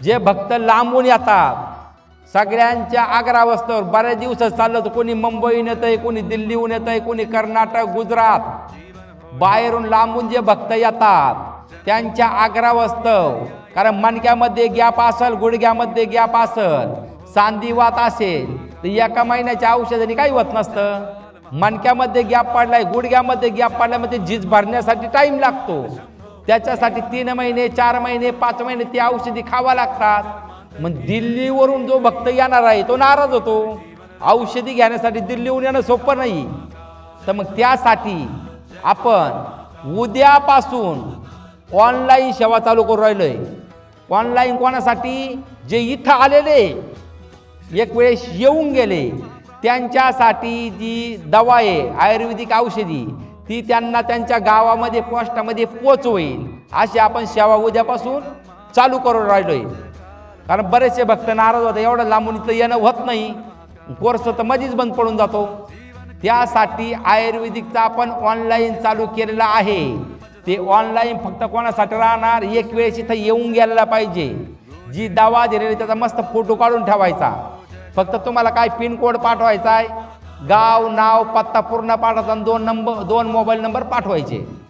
जे भक्त लांबून येतात सगळ्यांच्या आग्रावस्थेवर बऱ्याच दिवसात चाललं तर कोणी मुंबईहून येत आहे कोणी दिल्लीहून येत आहे कोणी कर्नाटक गुजरात. बाहेरून लांबून जे भक्त येतात त्यांच्या आग्रावस्तव कारण मणक्यामध्ये गॅप असेल गुडघ्यामध्ये गॅप असेल सांधीवात असेल तर एका महिन्याच्या औषधाने काही होत नसतं. मणक्यामध्ये गॅप पडलाय गुडघ्यामध्ये गॅप पडल्यामध्ये म्हणजे जीज झीज भरण्यासाठी टाईम लागतो. त्याच्यासाठी तीन महिने चार महिने पाच महिने ती औषधी खावा लागतात. मग दिल्लीवरून जो भक्त येणार आहे तो नाराज होतो. औषधी घेण्यासाठी दिल्लीहून येणं सोपं नाही. तर मग त्यासाठी आपण उद्यापासून ऑनलाईन सेवा चालू करू राहिलोय. ऑनलाईन कोणासाठी? जे इथं आलेले एक वेळेस येऊन गेले. त्यांच्यासाठी जी दवा आहे आयुर्वेदिक औषधी ती त्यांना त्यांच्या गावामध्ये पोस्टामध्ये पोच होईल अशी आपण सेवा उद्यापासून चालू करून राहिलोय. कारण बरेचसे भक्त नाराज होते एवढं लांबून इथं येणं होत नाही. कोर्स तर मध्येच बंद पडून जातो. त्यासाठी आयुर्वेदिकचा आपण ऑनलाईन चालू केलेला आहे. ते ऑनलाईन फक्त कोणासाठी राहणार? एक वेळेस इथं येऊन गेलेला पाहिजे. जी दवा दिलेली त्याचा मस्त फोटो काढून ठेवायचा. फक्त तुम्हाला काय पिनकोड पाठवायचा आहे? गाव नाव पत्ता पूर्ण पाठवताना दोन नंबर दोन मोबाईल नंबर पाठवायचे.